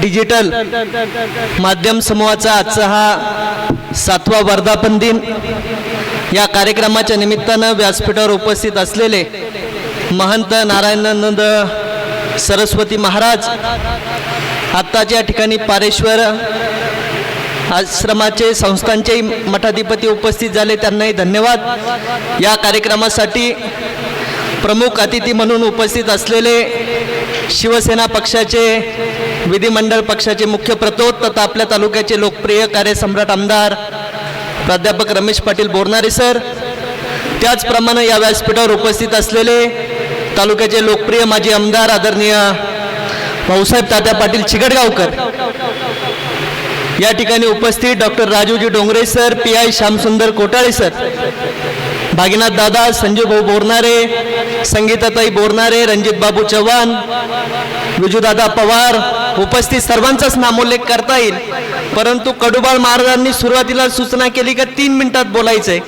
Digital माध्यम समूहाचा आजचा हा सातवा वर्धापन दिन. या कार्यक्रमाच्या निमित्तानं व्यासपीठावर उपस्थित असलेले महंत नारायणानंद सरस्वती महाराज आत्ताच्या ठिकाणी पारेश्वर आश्रमाचे संस्थांचेही मठाधिपती उपस्थित झाले. त्यांनाही धन्यवाद. या कार्यक्रमासाठी प्रमुख अतिथी म्हणून उपस्थित असलेले शिवसेना पक्षाचे विधिमंडळ पक्षाचे मुख्य प्रतोद तथा आपल्या तालुक्याचे लोकप्रिय कार्यसम्राट आमदार प्राध्यापक रमेश पाटील बोरणारे सर त्याचप्रमाणे या व्यासपीठावर उपस्थित असलेले तालुक्याचे लोकप्रिय माजी आमदार आदरणीय भाऊसाहेब तात्या पाटील चिकटगावकर या ठिकाणी उपस्थित doctor Rajuji Dongre sir P I Shyamsundar Kotale sir Bhaginath दादा संजय भाऊ बोरणारे संगीताताई बोरणारे रणजित बाबू चव्हाण विजूदादा पवार उपस्थित सर्वांचाच नामोल्लेख करता येईल. परंतु कडुबाळ महाराजांनी सुरुवातीला सूचना केली का तीन मिनिटात बोलायचंय.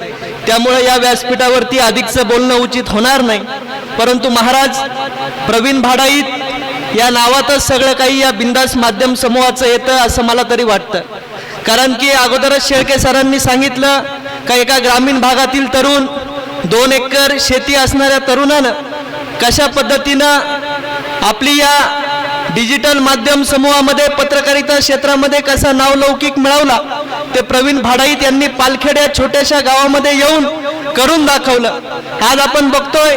त्यामुळे या व्यासपीठावरती अधिकचं बोलणं उचित होणार नाही. परंतु महाराज प्रवीण भाडाईत या नावातच सगळं काही या बिंदास माध्यम समूहाचं येतं असं मला तरी वाटतं. कारण की अगोदरच शेळके सरांनी सांगितलं का एका ग्रामीण भागातील तरुण दोन एकर शेती असणाऱ्या तरुणानं कशा पद्धतीनं आपली या डिजिटल माध्यम समूहामध्ये पत्रकारिता क्षेत्रामध्ये कसा नावलौकिक मिळवला ते प्रवीण भाडाईत यांनी पालखेड या छोट्याशा गावामध्ये येऊन करून दाखवलं. आज आपण बघतोय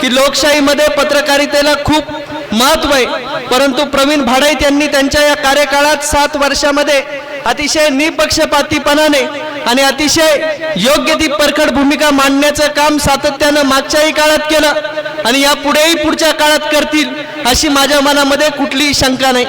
की लोकशाहीमध्ये पत्रकारितेला खूप महत्त्व आहे परंतु प्रवीण भाडाईत यांनी त्यांच्या या कार्यकाळात सात वर्षामध्ये अतिशय निपक्षपातीपणाने आणि अतिशय योग्य ती परखड भूमिका मांडण्याचं काम सातत्यानं मागच्याही काळात केलं आणि या पुढेही पुढच्या काळात करतील अशी माझ्या मनामध्ये कुठलीही शंका नाही.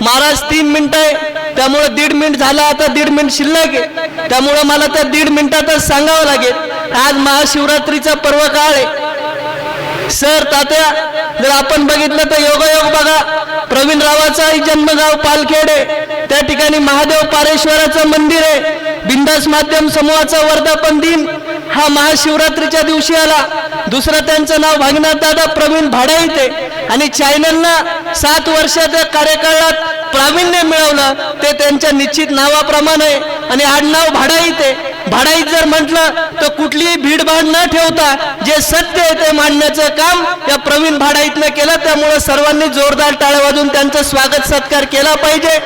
महाराज तीन मिनिटं आहे. त्यामुळं दीड मिनिट झाला आता दीड मिनिट शिल्लक आहे. त्यामुळं मला त्या दीड मिनिटातच सांगावं लागेल. आज महाशिवरात्रीचा पर्व काळ आहे. सर तात्या जर आपण बघितलं तर योगायोग बघा. प्रवीण रावाचा जन्मगाव पालखेड आहे. त्या ठिकाणी महादेव पारेश्वराचं मंदिर आहे. बिंदास माध्यम समूहाचा वर्धापन दिन हा महाशिवरात्रीच्या दिवशी आला. दुसरं त्यांचं नाव भागनाथ दादा प्रवीण भाडाईत येते आणि चॅनलनं सात वर्षाच्या कार्यकाळात प्रावीण्य मिळवलं. ते त्यांच्या निश्चित नावाप्रमाणे. आहे. आणि आडनाव भाडा येते भाडाईत जर म्हटलं तर कुठलीही भीडभाड न ठेवता जे सत्य आहे ते मांडण्याचं काम या प्रवीण भाडाईतनं केलं. त्यामुळे सर्वांनी जोरदार टाळ्या वाजून त्यांचं स्वागत सत्कार केला पाहिजे.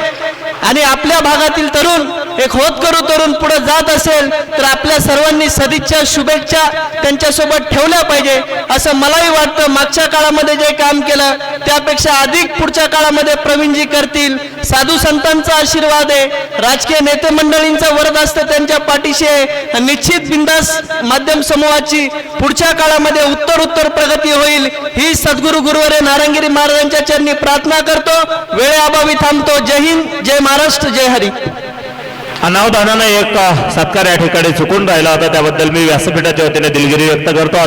आणि आपल्या भागातील तरुण एक होत करू तरुण पुढे जात असेल तर आपल्या सर्वांनी सदिच्छा शुभेच्छा त्यांच्यासोबत ठेवल्या पाहिजे. असं मलाही वाटतं मागच्या काळामध्ये जे काम केलं त्यापेक्षा अधिक पुढच्या काळामध्ये प्रवीणजी करतील. साधू संतांचा आशीर्वाद आहे. राजकीय नेते मंडळींचा वरद असतं त्यांच्या पाठीशी आहे. निश्चित बिंदास माध्यम समूहाची पुढच्या काळामध्ये उत्तर उत्तर प्रगती होईल. ही सद्गुरु गुरुवारे नारायणगिरी महाराजांच्या चरणी प्रार्थना करतो. वेळेअभावी थांबतो. जय हिंद जय महाराष्ट्र जय हरी. अनावधानानं एक सत्कार या ठिकाणी चुकून राहिला होता. त्याबद्दल मी व्यासपीठाच्या वतीने दिलगिरी व्यक्त करतो.